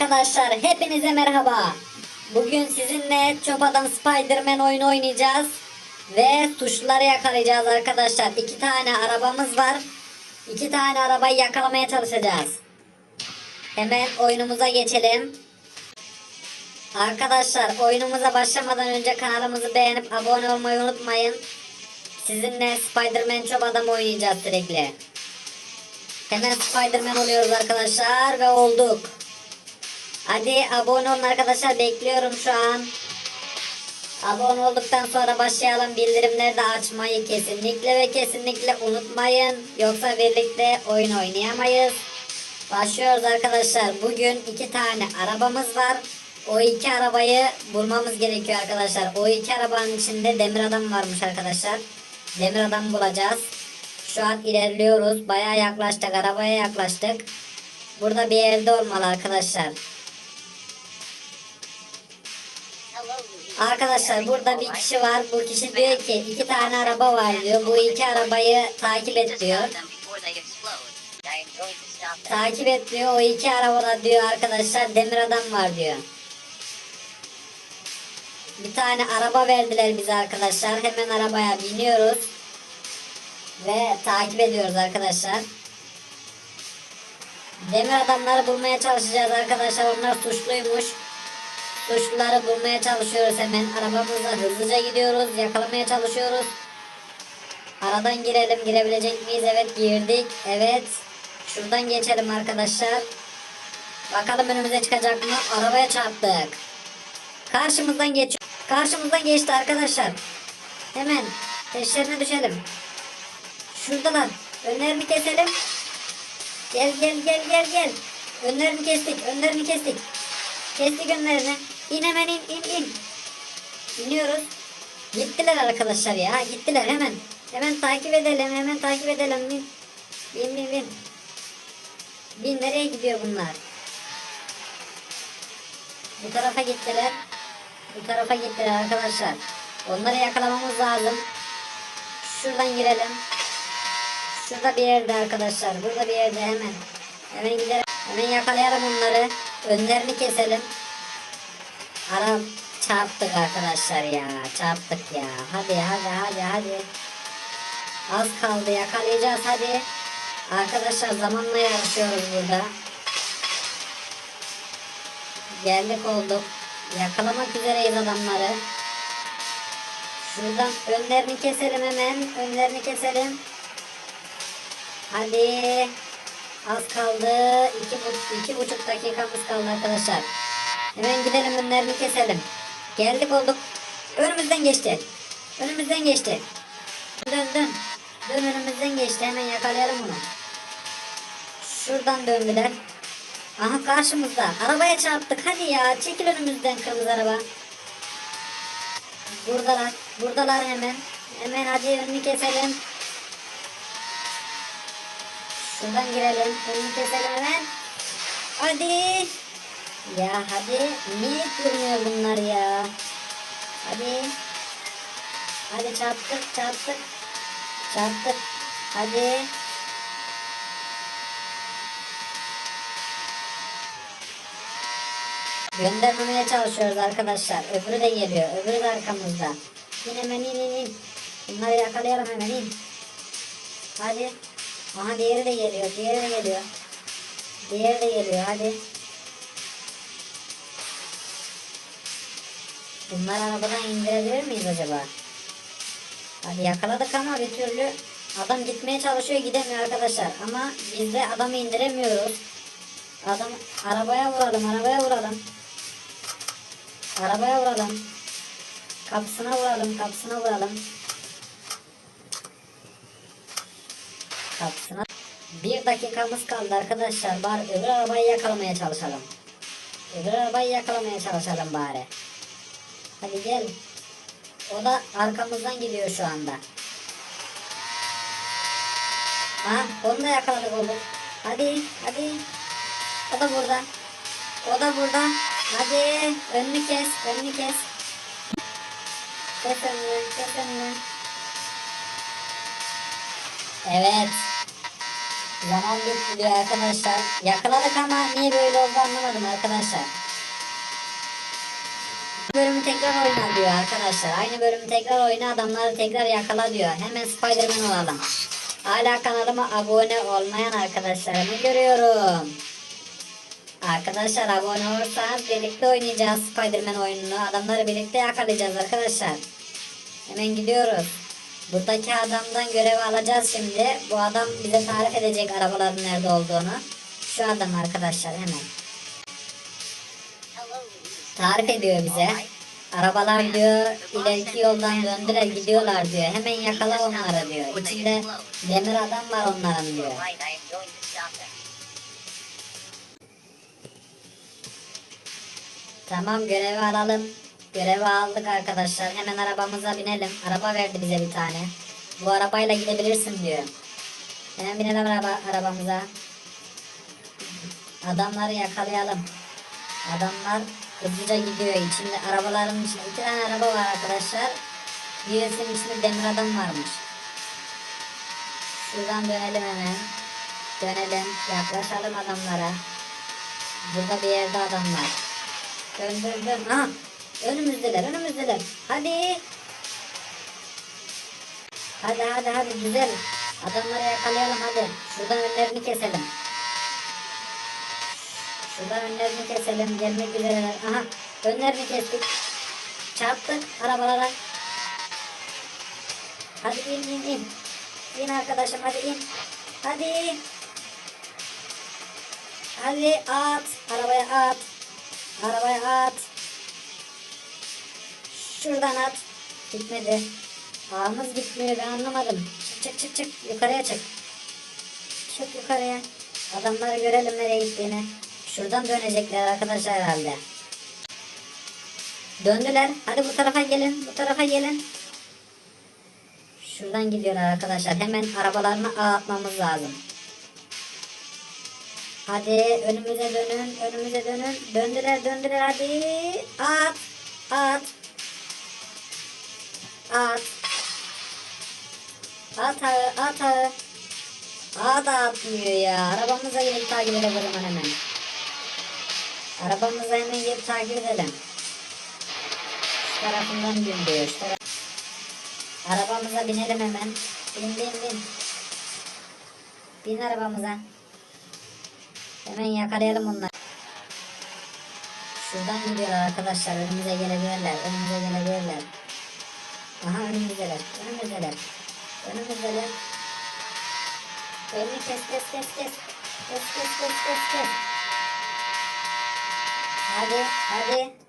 Arkadaşlar hepinize merhaba. Bugün sizinle Çöp Adam Spider-Man oyunu oynayacağız. Ve suçluları yakalayacağız arkadaşlar. İki tane arabamız var. İki tane arabayı yakalamaya çalışacağız. Hemen oyunumuza geçelim. Arkadaşlar oyunumuza başlamadan önce kanalımızı beğenip abone olmayı unutmayın. Sizinle Spider-Man Çöp Adam oynayacağız sürekli. Hemen Spider-Man oluyoruz arkadaşlar ve olduk. Hadi abone olun arkadaşlar bekliyorum şu an. Abone olduktan sonra başlayalım. Bildirimleri de açmayı kesinlikle ve kesinlikle unutmayın. Yoksa birlikte oyun oynayamayız. Başlıyoruz arkadaşlar. Bugün iki tane arabamız var. O iki arabayı bulmamız gerekiyor arkadaşlar. O iki arabanın içinde demir adam varmış arkadaşlar. Demir adam bulacağız. Şu an ilerliyoruz. Bayağı yaklaştık. Arabaya yaklaştık. Burada bir yerde olmalı arkadaşlar. Arkadaşlar burada bir kişi var. Bu kişi diyor ki iki tane araba var diyor. Bu iki arabayı takip et diyor. Takip et diyor. O iki arabada diyor arkadaşlar demir adam var diyor. Bir tane araba verdiler bize arkadaşlar. Hemen arabaya biniyoruz. Ve takip ediyoruz arkadaşlar. Demir adamları bulmaya çalışacağız arkadaşlar. Onlar suçluymuş. Suçluları bulmaya çalışıyoruz hemen. Arabamızla hızlıca gidiyoruz. Yakalamaya çalışıyoruz. Aradan girelim. Girebilecek miyiz? Evet girdik. Evet. Şuradan geçelim arkadaşlar. Bakalım önümüze çıkacak mı? Arabaya çarptık. Karşımızdan geçiyor. Karşımızdan geçti arkadaşlar. Hemen peşlerine düşelim. Şuradalar. Önlerini keselim. Gel gel gel gel gel. Önlerini kestik. Önlerini kestik. Kestik önlerini. İn hemen in in in. İniyoruz. Gittiler arkadaşlar ya. Gittiler hemen. Hemen takip edelim. Hemen takip edelim. Bin. Bin bin bin. Bin nereye gidiyor bunlar? Bu tarafa gittiler. Bu tarafa gittiler arkadaşlar. Onları yakalamamız lazım. Şuradan girelim. Şurada bir yerde arkadaşlar. Burada bir yerde hemen. Hemen gidelim. Hemen yakalayalım onları. Önlerini keselim. Arap çarptık arkadaşlar ya. Çarptık ya. Hadi hadi hadi hadi. Az kaldı yakalayacağız hadi. Arkadaşlar zamanla yarışıyoruz burada. Geldik olduk. Yakalamak üzereyiz adamları. Şuradan önlerini keselim hemen. Önlerini keselim. Hadi. Az kaldı. İki, bu, iki buçuk dakikamız kaldı arkadaşlar. Hemen gidelim önlerini keselim. Geldik olduk. Önümüzden geçti. Önümüzden geçti. Dön dön. Dön önümüzden geçti. Hemen yakalayalım onu. Şuradan döndüler. Aha karşımızda. Arabaya çarptık. Hadi ya. Çekil önümüzden kırmızı araba. Buradalar. Buradalar hemen. Hemen hadi önünü keselim. Şuradan girelim. Önünü keselim hemen. Hadi. Ya hadi. Niye durmuyor bunlar ya? Hadi. Hadi çarptık çarptık. Çarptık. Hadi. Göndermemeye çalışıyoruz arkadaşlar. Öbürü de geliyor. Öbürü de arkamızda. İn hemen in in in. Bunları yakalayalım hemen in. Hadi. Aha diğeri de geliyor. Diğeri de geliyor. Diğeri de geliyor. Hadi. Bunları arabadan indirebilir miyiz acaba? Hadi yakaladık ama bir türlü adam gitmeye çalışıyor gidemiyor arkadaşlar. Ama biz de adamı indiremiyoruz. Adam arabaya vuralım, arabaya vuralım. Arabaya vuralım. Kapısına vuralım, kapısına vuralım. Kapısına. Bir dakikamız kaldı arkadaşlar. Bari öbür arabayı yakalamaya çalışalım. Öbür arabayı yakalamaya çalışalım bari. Hadi gel. O da arkamızdan gidiyor şu anda. Ha, onu da yakaladık oğlum. Hadi, hadi. O da burada. O da burada. Hadi, önünü kes, önünü kes. Kes önünü, kes önünü. Evet. Zaman bitti diyor arkadaşlar. Yakaladık ama niye böyle oldu anlamadım arkadaşlar. Bölümü tekrar oyna diyor arkadaşlar. Aynı bölümü tekrar oyna adamları tekrar yakala diyor. Hemen Spiderman olalım. Hala kanalıma abone olmayan arkadaşlarımı görüyorum. Arkadaşlar abone olursanız birlikte oynayacağız Spiderman oyununu. Adamları birlikte yakalayacağız arkadaşlar. Hemen gidiyoruz. Buradaki adamdan görev alacağız şimdi. Bu adam bize tarif edecek arabaların nerede olduğunu. Şu adam arkadaşlar hemen. Tarif ediyor bize. Arabalar diyor ileriki yoldan döndüler gidiyorlar diyor. Hemen yakala onları diyor. İçinde demir adam var onların diyor. Tamam görevi alalım. Görevi aldık arkadaşlar. Hemen arabamıza binelim. Araba verdi bize bir tane. Bu arabayla gidebilirsin diyor. Hemen binelim araba, arabamıza. Adamları yakalayalım. Adamlar hızlıca gidiyor. İçinde arabaların içinde iki tane araba var arkadaşlar. Birisinin içinde demir adam varmış. Şuradan dönelim hemen. Dönelim. Yaklaşalım adamlara. Burada bir yerde adamlar. Dön dön dön. Aha. Önümüzdeler önümüzdeler. Hadi. Hadi hadi hadi güzel. Adamları yakalayalım hadi. Şuradan önlerini keselim. Şuradan önlerini keselim. Gelmek üzereler. Aha. Önlerini kestik. Çarptık arabalara. Hadi in in in. İn arkadaşım hadi in. Hadi. Hadi at. Arabaya at. Arabaya at. Şuradan at. Gitmedi. Ağımız gitmiyor ben anlamadım. Çık çık çık yukarıya çık. Çık yukarıya. Adamları görelim nereye gittiğini. Şuradan dönecekler arkadaşlar herhalde. Döndüler. Hadi bu tarafa gelin. Bu tarafa gelin. Şuradan gidiyorlar arkadaşlar. Hemen arabalarına ağ atmamız lazım. Hadi önümüze dönün, önümüze dönün. Döndüler, döndüler hadi. At, at. At. At ağı, at ağı. Ağa da atmıyor ya. Arabamıza gelip takip edelim hemen. Arabamıza hemen gelip takip edelim. Şu tarafından bin diyor. Şu taraf... Arabamıza binelim hemen. Bin bin bin. Bin arabamıza. Hemen yakalayalım onları. Şuradan gidiyorlar arkadaşlar. Önümüze gelebilirler. Önümüze gelebilirler. Aha önümüzdeler. Önümüzdeler. Önümüzdeler. Önünü kes kes kes kes. Kes kes kes kes kes. Hadi hadi.